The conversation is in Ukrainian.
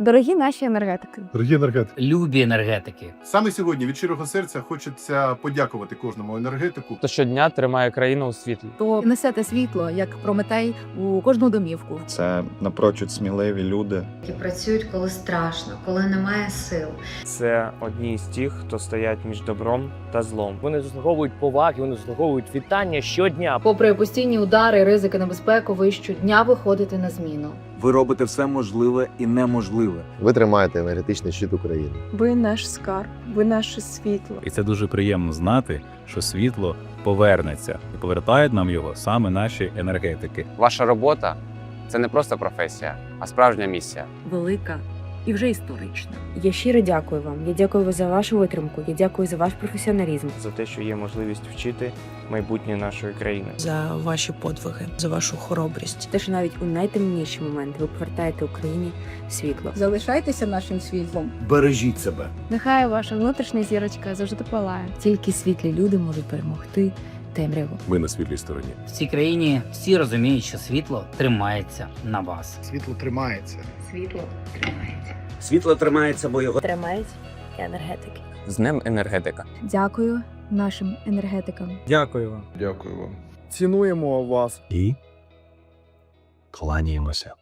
Дорогі наші енергетики, Дорогі енергетики, Любі енергетики. Саме сьогодні від щирого серця хочеться подякувати кожному енергетику. хто щодня тримає країну у світлі. то несете світло як прометей у кожну домівку. Це напрочуд сміливі люди. які працюють, коли страшно, коли немає сил. Це одні з тих, хто стоять між добром та злом. Вони заслуговують поваги, вони заслуговують вітання щодня. Попри постійні удари, ризики, небезпеку, ви щодня виходите на зміну. Ви робите все можливе і неможливе. ви тримаєте енергетичний щит України. ви наш скарб, ви наше світло. І це дуже приємно знати, що світло повернеться і повертають нам його саме наші енергетики. Ваша робота це не просто професія, а справжня місія. Велика і вже історична. Я щиро дякую вам. Я дякую за вашу витримку. Я дякую за ваш професіоналізм. За те, що є можливість вчити майбутнє нашої країни. за ваші подвиги, за вашу хоробрість. Те, що навіть у найтемніші моменти ви повертаєте Україні світло. Залишайтеся нашим світлом. Бережіть себе. Нехай ваша внутрішня зірочка завжди палає. Тільки світлі люди можуть перемогти темряву. Ми на світлій стороні. В цій країні всі розуміють, що світло тримається на вас. Світло тримається. Світло тримається. Світло тримається, бо його Тримають енергетики. З Днем енергетика. Дякую нашим енергетикам. Дякую вам. Дякую вам. Цінуємо вас. і кланяємося.